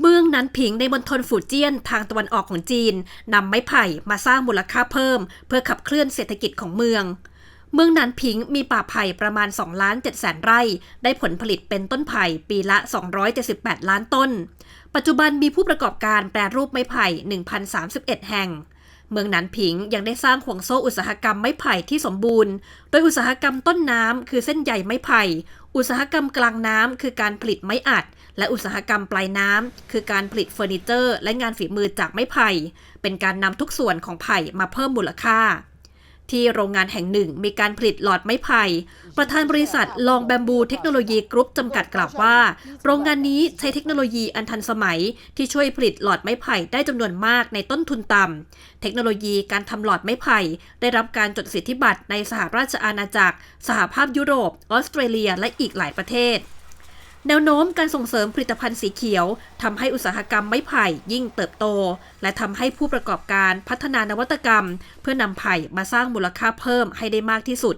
เมืองนันผิงในมณฑลฝูเจี้ยนทางตะวันออกของจีนนำไม้ไผ่มาสร้างมูลค่าเพิ่ม เพื่อขับเคลื่อนเศรษฐกิจของเมือง เมืองนันผิงมีป่าไผ่ประมาณ2ล้าน7แสนไร่ ได้ผลผลิตเป็นต้นไผ่ปีละ 278 ล้านต้น ปัจจุบันมีผู้ประกอบการแปรรูปไม้ไผ่1,031 แห่งเมืองหนานผิงยังได้สร้างห่วงโซ่อุตสาหกรรมไม้ไผ่ที่สมบูรณ์ โดยอุตสาหกรรมต้นน้ำคือเส้นใยไม้ไผ่ อุตสาหกรรมกลางน้ำคือการผลิตไม้อัด และอุตสาหกรรมปลายน้ำคือการผลิตเฟอร์นิเจอร์ และงานฝีมือจากไม้ไผ่ เป็นการนำทุกส่วนของไผ่มาเพิ่มมูลค่า ที่โรงงานแห่งหนึ่งมีการผลิตหลอดไม้ไผ่ ประธานบริษัทลองแบมบูเทคโนโลยีกรุ๊ปจำกัดกล่าวว่า โรงงานนี้ใช้เทคโนโลยีอันทันสมัย ที่ช่วยผลิตหลอดไม้ไผ่ได้จำนวนมากในต้นทุนต่ำเทคโนโลยีการทำหลอดไม้ไผ่ ได้รับการจดสิทธิบัตรในสหราชอาณาจักร สหภาพยุโรป ออสเตรเลีย และอีกหลายประเทศ แนวโน้มการส่งเสริมผลิตภัณฑ์สีเขียวทำให้อุตสาหกรรมไม้ไผ่ยิ่งเติบโต และทำให้ผู้ประกอบการพัฒนานวัตกรรม เพื่อนำไผ่มาสร้างมูลค่าเพิ่มให้ได้มากที่สุด